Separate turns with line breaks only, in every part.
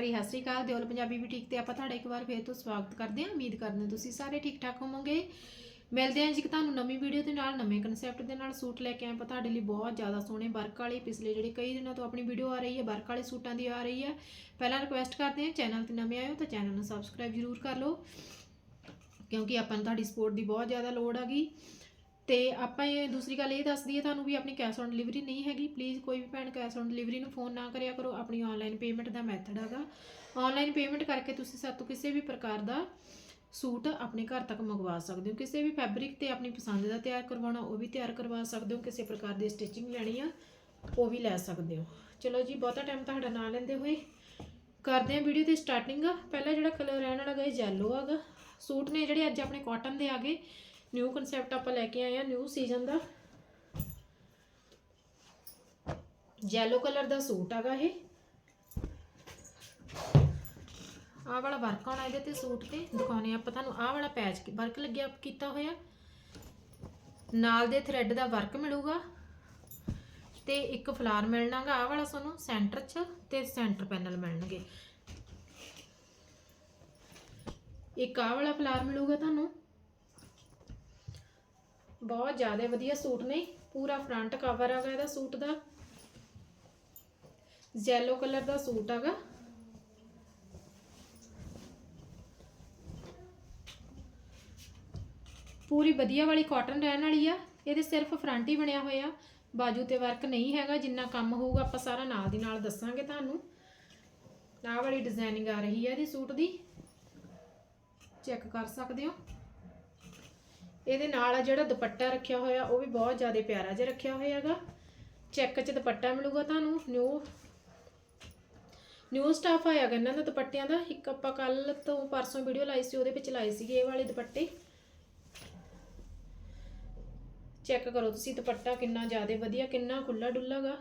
ਭਰੀ ਸਤਿ ਸ਼੍ਰੀ ਅਕਾਲ। ਦਿਓਲ ਪੰਜਾਬੀ ਵੀ ਠੀਕ ਤੇ ਆਪਾਂ ਤੁਹਾਡਾ ਇੱਕ ਵਾਰ ਫੇਰ ਤੋਂ ਸਵਾਗਤ ਕਰਦੇ ਹਾਂ। ਉਮੀਦ ਕਰਦੇ ਹਾਂ ਤੁਸੀਂ ਸਾਰੇ ਠੀਕ ਠਾਕ ਹੋਵੋਗੇ। ਮਿਲਦੇ ਹਾਂ ਜੀ ਕਿ ਤੁਹਾਨੂੰ ਨਵੀਂ ਵੀਡੀਓ ਦੇ ਨਾਲ, ਨਵੇਂ ਕਨਸੈਪਟ ਦੇ ਨਾਲ। ਸੂਟ ਲੈ ਕੇ ਆਏ ਆਪਾਂ ਤੁਹਾਡੇ ਲਈ ਬਹੁਤ ਜ਼ਿਆਦਾ ਸੋਹਣੇ ਵਰਕ ਵਾਲੇ। ਪਿਛਲੇ ਜਿਹੜੇ ਕਈ ਦਿਨਾਂ ਤੋਂ ਆਪਣੀ ਵੀਡੀਓ ਆ ਰਹੀ ਹੈ, ਵਰਕ ਵਾਲੇ ਸੂਟਾਂ ਦੀ ਆ ਰਹੀ ਹੈ। ਪਹਿਲਾਂ ਰਿਕੁਐਸਟ ਕਰਦੇ ਹਾਂ, ਚੈਨਲ ਤੇ ਨਵੇਂ ਆਏ ਹੋ ਤਾਂ ਚੈਨਲ ਨੂੰ ਸਬਸਕ੍ਰਾਈਬ ਜ਼ਰੂਰ ਕਰ ਲਓ। ਕਿਉਂਕਿ ਆਪਾਂ ਨੂੰ ਤੁਹਾਡੀ ਸਪੋਰਟ ਦੀ ਬਹੁਤ ਜ਼ਿਆਦਾ ਲੋੜ ਹੈਗੀ। ਤੇ ਆਪਾਂ ਇਹ ਦੂਸਰੀ ਗੱਲ ਇਹ ਦੱਸ ਦਈਏ ਤੁਹਾਨੂੰ ਵੀ ਆਪਣੀ ਕੈਸ਼ ਔਨ ਡਿਲੀਵਰੀ ਨਹੀਂ ਹੈਗੀ। ਪਲੀਜ਼ ਕੋਈ ਵੀ ਭੈਣ ਕੈਸ਼ ਔਨ ਡਿਲੀਵਰੀ ਨੂੰ ਫੋਨ ਨਾ ਕਰਿਆ ਕਰੋ। ਆਪਣੀ ਆਨਲਾਈਨ ਪੇਮੈਂਟ ਦਾ ਮੈਥਡ ਹੈਗਾ। ਆਨਲਾਈਨ ਪੇਮੈਂਟ ਕਰਕੇ ਤੁਸੀਂ ਸਾਤੋਂ ਕਿਸੇ ਵੀ ਪ੍ਰਕਾਰ ਦਾ ਸੂਟ ਆਪਣੇ ਘਰ ਤੱਕ ਮੰਗਵਾ ਸਕਦੇ ਹੋ। ਕਿਸੇ ਵੀ ਫੈਬਰਿਕ ਤੇ ਆਪਣੀ ਪਸੰਦ ਦਾ ਤਿਆਰ ਕਰਵਾਉਣਾ, ਉਹ ਵੀ ਤਿਆਰ ਕਰਵਾ ਸਕਦੇ ਹੋ। ਕਿਸੇ ਪ੍ਰਕਾਰ ਦੀ ਸਟਿਚਿੰਗ ਲੈਣੀ ਆ, ਉਹ ਵੀ ਲੈ ਸਕਦੇ ਹੋ। ਚਲੋ ਜੀ, ਬਹੁਤਾ ਟਾਈਮ ਤੁਹਾਡਾ ਨਾ ਲੈਂਦੇ ਹੋਏ ਕਰਦੇ ਹਾਂ ਵੀਡੀਓ ਦੀ ਸਟਾਰਟਿੰਗ ਪਹਿਲਾ ਜਿਹੜਾ ਕਲਰ ਰਹਿਣ ਵਾਲਾ ਗਾ, ਇਹ yellow ਹੈਗਾ ਸੂਟ ਨੇ ਜਿਹੜੇ ਅੱਜ ਆਪਣੇ ਕਾਟਨ ਦੇ ਆ ਗਏ। ਨਿਊ ਕਨਸੈਪਟ ਆਪਾਂ ਲੈ ਕੇ ਆਏ ਆ ਨਿਊ ਸੀਜ਼ਨ ਦਾ। ਯੈਲੋ ਕਲਰ ਦਾ ਸੂਟ ਹੈਗਾ ਇਹ। ਆਹ ਵਾਲਾ ਵਰਕ ਆਉਣਾ ਇਹਦੇ ਤੇ ਸੂਟ ਤੇ, ਦਿਖਾਉਣੇ ਆਪਾਂ ਤੁਹਾਨੂੰ। ਆਹ ਵਾਲਾ ਪੈਚ ਵਰਕ ਲੱਗਿਆ ਕੀਤਾ ਹੋਇਆ। ਨਾਲ ਦੇ ਥ੍ਰੈਡ ਦਾ ਵਰਕ ਮਿਲੂਗਾ। ਤੇ ਇੱਕ ਫਲਾਰ ਮਿਲਣਾਗਾ, ਆਹ ਵਾਲਾ ਤੁਹਾਨੂੰ ਸੈਂਟਰ 'ਚ ਤੇ ਸੈਂਟਰ ਪੈਨਲ ਮਿਲਣਗੇ। ਇੱਕ ਆਹ ਵਾਲਾ ਫਲਾਰ ਮਿਲੂਗਾ ਤੁਹਾਨੂੰ। ਬਹੁਤ ਜ਼ਿਆਦਾ ਵਧੀਆ ਸੂਟ ਨੇ। ਪੂਰਾ ਫਰੰਟ ਕਵਰ ਹੈਗਾ ਇਹਦਾ ਸੂਟ ਦਾ। ਯੈਲੋ ਕਲਰ ਦਾ ਸੂਟ ਹੈਗਾ। ਪੂਰੀ ਵਧੀਆ ਵਾਲੀ ਕਾਟਨ ਰਹਿਣ ਵਾਲੀ ਆ। ਇਹਦੇ ਸਿਰਫ ਫਰੰਟ ਹੀ ਬਣਿਆ ਹੋਇਆ। ਬਾਜੂ ਤੇ ਵਰਕ ਨਹੀਂ ਹੈਗਾ। ਜਿੰਨਾ ਕੰਮ ਹੋਊਗਾ ਆਪਾਂ ਸਾਰਾ ਨਾਲ ਦੀ ਨਾਲ ਦੱਸਾਂਗੇ ਤੁਹਾਨੂੰ। ਆਹ ਵਾਲੀ ਡਿਜ਼ਾਈਨਿੰਗ ਆ ਰਹੀ ਹੈ ਇਹਦੀ ਸੂਟ ਦੀ। ਚੈੱਕ ਕਰ ਸਕਦੇ ਹੋ। ਇਹਦੇ ਨਾਲ ਆ ਜਿਹੜਾ ਦੁਪੱਟਾ ਰੱਖਿਆ ਹੋਇਆ, ਉਹ ਵੀ ਬਹੁਤ ਜ਼ਿਆਦਾ ਪਿਆਰਾ ਜਿਹਾ ਰੱਖਿਆ ਹੋਇਆ ਹੈਗਾ ਚੈੱਕ 'ਚ ਦੁਪੱਟਾ ਮਿਲੂਗਾ ਤੁਹਾਨੂੰ ਨਿਊ ਨਿਊ ਸਟਾਫ ਆਇਆ ਗਾ ਇਹਨਾਂ ਦਾ ਦੁਪੱਟਿਆਂ ਦਾ। ਇੱਕ ਆਪਾਂ ਕੱਲ ਤੋਂ ਪਰਸੋਂ ਵੀਡੀਓ ਲਾਈ ਸੀ, ਉਹਦੇ ਵਿੱਚ ਲਾਏ ਸੀਗੇ ਇਹ ਵਾਲੇ ਦੁਪੱਟੇ। ਚੈੱਕ ਕਰੋ ਤੁਸੀਂ ਦੁਪੱਟਾ ਕਿੰਨਾ ਜ਼ਿਆਦਾ ਵਧੀਆ, ਕਿੰਨਾ ਖੁੱਲਾ ਡੁੱਲਾਗਾ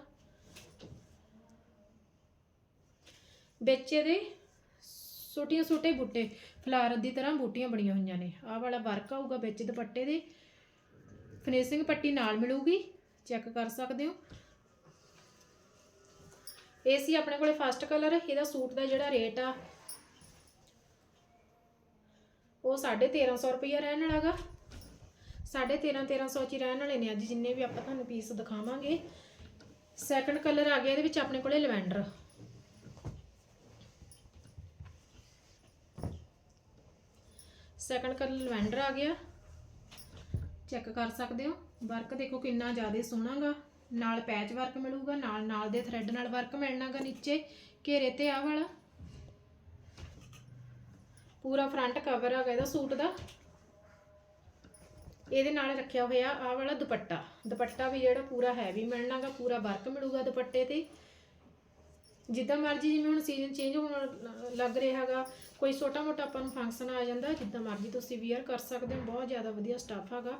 ਵਿੱਚ ਇਹਦੇ ਛੋਟੀਆਂ ਛੋਟੇ ਬੂਟੇ, ਫਲਾਰ ਦੀ ਤਰ੍ਹਾਂ ਬੂਟੀਆਂ ਬਣੀਆਂ ਹੋਈਆਂ ਨੇ। ਆਹ ਵਾਲਾ ਵਰਕ ਆਊਗਾ ਵਿੱਚ ਦੁਪੱਟੇ ਦੇ। ਫਿਨਿਸ਼ਿੰਗ ਪੱਟੀ ਨਾਲ ਮਿਲੂਗੀ। ਚੈੱਕ ਕਰ ਸਕਦੇ ਹੋ। ਇਹ ਸੀ ਆਪਣੇ ਕੋਲੇ ਫਸਟ ਕਲਰ ਇਹਦਾ ਸੂਟ ਦਾ ਜਿਹੜਾ ਰੇਟ ਆ, ਉਹ 1350 ਰੁਪਈਆ ਰਹਿਣ ਵਾਲਾਗਾ 13.5 1300 ਚ ਰਹਿਣ ਵਾਲੇ ਨੇ। ਅੱਜ ਜਿੰਨੇ ਵੀ ਆਪਾਂ ਤੁਹਾਨੂੰ ਪੀਸ ਦਿਖਾਵਾਂਗੇ। ਸੈਕੰਡ ਕਲਰ ਆ ਗਿਆ, ਇਹਦੇ ਵਿੱਚ ਆਪਣੇ ਕੋਲੇ ਲਵੈਂਡਰ। ਸੈਕੰਡ ਕਲਰ ਲਵੈਂਡਰ ਆ ਗਿਆ। ਚੈੱਕ ਕਰ ਸਕਦੇ ਹੋ। ਵਰਕ ਦੇਖੋ ਕਿੰਨਾ ਜ਼ਿਆਦਾ ਸੋਹਣਾਗਾ ਨਾਲ ਪੈਚ ਵਰਕ ਮਿਲੂਗਾ, ਨਾਲ ਨਾਲ ਦੇ ਥ੍ਰੈਡ ਨਾਲ ਵਰਕ ਮਿਲਣਾਗਾ ਨੀਚੇ। ਘੇਰੇ ਤੇ ਆਹ ਵਾਲਾ। ਪੂਰਾ ਫਰੰਟ ਕਵਰ ਆ ਹੈਗਾ ਇਹਦਾ ਸੂਟ ਦਾ। ਇਹਦੇ ਨਾਲ ਰੱਖਿਆ ਹੋਇਆ ਆਹ ਵਾਲਾ ਦੁਪੱਟਾ। ਦੁਪੱਟਾ ਵੀ ਜਿਹੜਾ ਪੂਰਾ ਹੈਵੀ ਮਿਲਣਾਗਾ ਪੂਰਾ ਵਰਕ ਮਿਲੂਗਾ ਦੁਪੱਟੇ ਤੇ। ਜਿੱਦਾਂ ਮਰਜ਼ੀ ਜਿਵੇਂ ਹੁਣ ਸੀਜ਼ਨ ਚੇਂਜ ਹੋਣ ਲੱਗ ਰਿਹਾ ਹੈਗਾ, ਕੋਈ ਛੋਟਾ ਮੋਟਾ ਆਪਾਂ ਨੂੰ ਫੰਕਸ਼ਨ ਆ ਜਾਂਦਾ, ਜਿੱਦਾਂ ਮਰਜ਼ੀ ਤੁਸੀਂ ਵੀਅਰ ਕਰ ਸਕਦੇ ਹੋ, ਬਹੁਤ ਜ਼ਿਆਦਾ ਵਧੀਆ ਸਟਾਫ ਹੈਗਾ,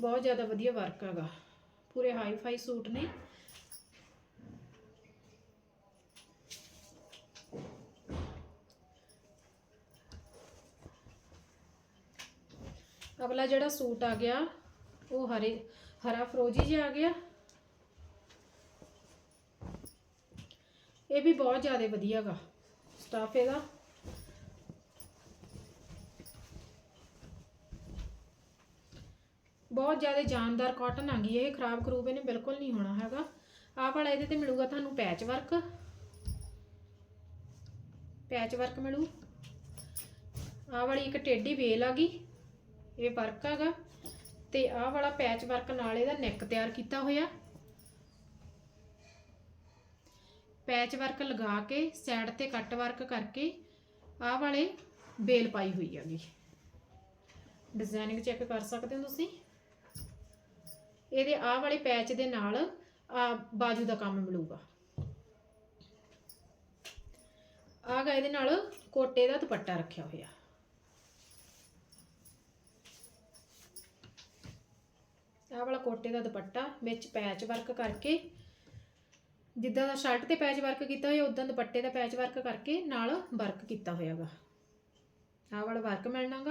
ਬਹੁਤ ਜ਼ਿਆਦਾ ਵਧੀਆ ਵਰਕ ਹੈਗਾ। ਪੂਰੇ ਹਾਈ ਫਾਈ ਸੂਟ ਨੇ। ਅਗਲਾ ਜਿਹੜਾ ਸੂਟ ਆ ਗਿਆ, ਉਹ ਹਰੇ, ਹਰਾ ਫਰੋਜੀ ਜਿਹਾ ਆ ਗਿਆ। ਇਹ ਵੀ ਬਹੁਤ ਜ਼ਿਆਦਾ ਵਧੀਆ ਗਾ ਸਟਾਫ ਇਹਦਾ। ਬਹੁਤ ਜ਼ਿਆਦਾ ਜਾਨਦਾਰ ਕਾਟਨ ਆ ਗਈ, ਇਹ ਖਰਾਬ ਖਰੂਬ ਇਹਨੇ ਬਿਲਕੁਲ ਨਹੀਂ ਹੋਣਾ ਹੈਗਾ। ਆਹ ਵਾਲਾ ਇਹਦੇ ਤੇ ਮਿਲੂਗਾ ਤੁਹਾਨੂੰ ਪੈਚ ਵਰਕ ਪੈਚ ਵਰਕ ਮਿਲੂ। ਆਹ ਵਾਲੀ ਇੱਕ ਟੇਢੀ ਵੇਲ ਆ ਗਈ, ਇਹ ਵਰਕ ਹੈਗਾ ਤੇ ਆਹ ਵਾਲਾ ਪੈਚ ਵਰਕ ਨਾਲ ਇਹਦਾ ਨੈਕ ਤਿਆਰ ਕੀਤਾ ਹੋਇਆ। ਪੈਚ ਵਰਕ ਲਗਾ ਕੇ ਸਾਈਡ ਤੇ ਕੱਟ ਵਰਕ ਕਰਕੇ ਆਹ ਵਾਲੇ ਬੇਲ ਪਾਈ ਹੋਈ ਹੈਗੀ। ਡਿਜ਼ਾਈਨਿੰਗ ਚੈੱਕ ਕਰ ਸਕਦੇ ਹੋ ਤੁਸੀਂ? ਇਹਦੇ ਆਹ ਵਾਲੇ ਪੈਚ ਦੇ ਨਾਲ ਆ ਬਾਜੂ ਦਾ ਕੰਮ ਮਿਲੂਗਾ। ਆਗਾ ਇਹਦੇ ਨਾਲ ਕੋਟੇ ਦਾ ਦੁਪੱਟਾ ਰੱਖਿਆ ਹੋਇਆ। ਆਹ ਵਾਲਾ ਕੋਟੇ ਦਾ ਦੁਪੱਟਾ ਵਿੱਚ ਪੈਚ ਵਰਕ ਕਰਕੇ ਜਿੱਦਾਂ ਦਾ ਸ਼ਰਟ ਤੇ ਪੈਚ ਵਰਕ ਕੀਤਾ ਹੋਇਆ ਉਦਾਂ ਦੁਪੱਟੇ ਦਾ ਪੈਚ ਵਰਕ ਕਰਕੇ ਨਾਲ ਵਰਕ ਕੀਤਾ ਹੋਇਆਗਾ ਆਹ ਵਾਲਾ ਵਰਕ ਮਿਲਣਾਗਾ।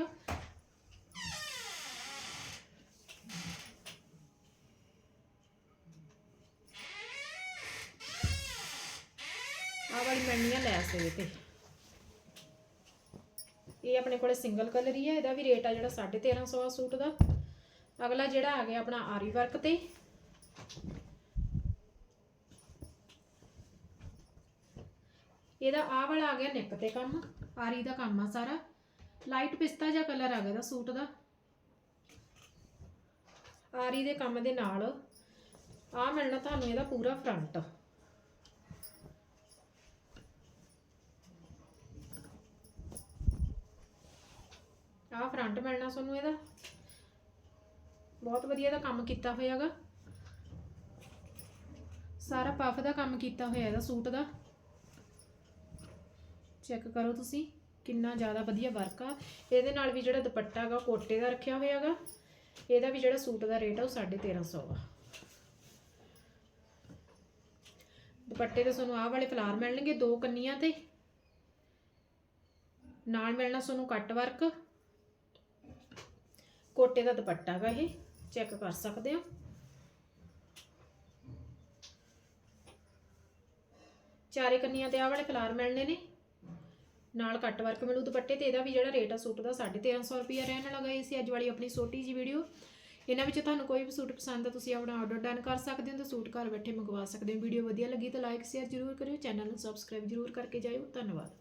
ਆਹ ਵਾਲੀ ਮਿਲਣੀ ਆ ਲੈਸ ਇਹਦੇ ਤੇ ਇਹ ਆਪਣੇ ਕੋਲੇ ਸਿੰਗਲ ਕਲਰ ਹੀ ਹੈ ਇਹਦਾ ਵੀ ਰੇਟ ਆ ਜਿਹੜਾ 1350 ਆ ਸੂਟ ਦਾ। ਅਗਲਾ ਜਿਹੜਾ ਆ ਗਿਆ ਆਪਣਾ ਆਰੀ ਵਰਕ ਤੇ। ਇਹਦਾ ਆਹ ਵਾਲਾ ਆ ਗਿਆ ਨੈਕ ਤੇ ਕੰਮ, ਆਰੀ ਦਾ ਕੰਮ ਆ ਸਾਰਾ। ਲਾਈਟ ਪਿਸਤਾ ਜਿਹਾ ਕਲਰ ਆ ਗਿਆ ਦਾ ਸੂਟ ਦਾ। ਆਰੀ ਦੇ ਕੰਮ ਦੇ ਨਾਲ ਆ ਮਿਲਣਾ ਤੁਹਾਨੂੰ ਇਹਦਾ ਪੂਰਾ ਫਰੰਟ ਆ ਫਰੰਟ ਮਿਲਣਾ ਤੁਹਾਨੂੰ ਇਹਦਾ। ਬਹੁਤ ਵਧੀਆ ਦਾ ਕੰਮ ਕੀਤਾ ਹੋਇਆਗਾ ਸਾਰਾ ਪਫ ਦਾ ਕੰਮ ਕੀਤਾ ਹੋਇਆ ਇਹਦਾ, ਸੂਟ ਦਾ। ਚੈੱਕ ਕਰੋ ਤੁਸੀਂ ਕਿੰਨਾ ਜ਼ਿਆਦਾ ਵਧੀਆ ਵਰਕ ਆ। ਇਹਦੇ ਨਾਲ ਵੀ ਜਿਹੜਾ ਦੁਪੱਟਾ ਹੈਗਾ ਕੋਟੇ ਦਾ ਰੱਖਿਆ ਹੋਇਆਗਾ ਇਹਦਾ ਵੀ ਜਿਹੜਾ ਸੂਟ ਦਾ ਰੇਟ ਆ, ਉਹ 1350 ਆ। ਦੁਪੱਟੇ ਤੇ ਤੁਹਾਨੂੰ ਆਹ ਵਾਲੇ ਫਲਾਰ ਮਿਲਣਗੇ ਦੋ ਕੰਨੀਆਂ ਤੇ। ਨਾਲ ਮਿਲਣਾ ਤੁਹਾਨੂੰ ਕੱਟ ਵਰਕ ਕੋਟੇ ਦਾ ਦੁਪੱਟਾ ਹੈਗਾ ਇਹ ਚੈੱਕ ਕਰ ਸਕਦੇ ਹੋ। ਚਾਰੇ ਕੰਨੀਆਂ ਤੇ ਆਹ ਵਾਲੇ ਫਲਾਰ ਮਿਲਣੇ ਨੇ। ਨਾਲ ਕੱਟ ਵਰਕ ਮਿਲੂ ਦੁਪੱਟੇ ਤੇ ਇਹਦਾ ਵੀ ਜਿਹੜਾ ਰੇਟ ਆ ਸੂਟ ਦਾ 1350 ਰੁਪਿਆ ਰਹਿਣ ਲੱਗਾ ਇਹ ਸੀ ਅੱਜ ਵਾਲੀ ਆਪਣੀ ਛੋਟੀ ਜੀ ਵੀਡੀਓ ਇਹਨਾਂ ਵਿੱਚ ਤੁਹਾਨੂੰ ਕੋਈ ਵੀ ਸੂਟ ਪਸੰਦ ਆ, ਤੁਸੀਂ ਆਪਣਾ ਆਰਡਰ ਡਨ ਕਰ ਸਕਦੇ ਹੋ ਤੇ ਸੂਟ ਘਰ ਬੈਠੇ ਮੰਗਵਾ ਸਕਦੇ ਹੋ। ਵੀਡੀਓ ਵਧੀਆ ਲੱਗੀ ਤਾਂ ਲਾਈਕ ਸ਼ੇਅਰ ਜ਼ਰੂਰ ਕਰਿਓ ਚੈਨਲ ਨੂੰ ਸਬਸਕ੍ਰਾਈਬ ਜ਼ਰੂਰ ਕਰਕੇ ਜਾਇਓ। ਧੰਨਵਾਦ।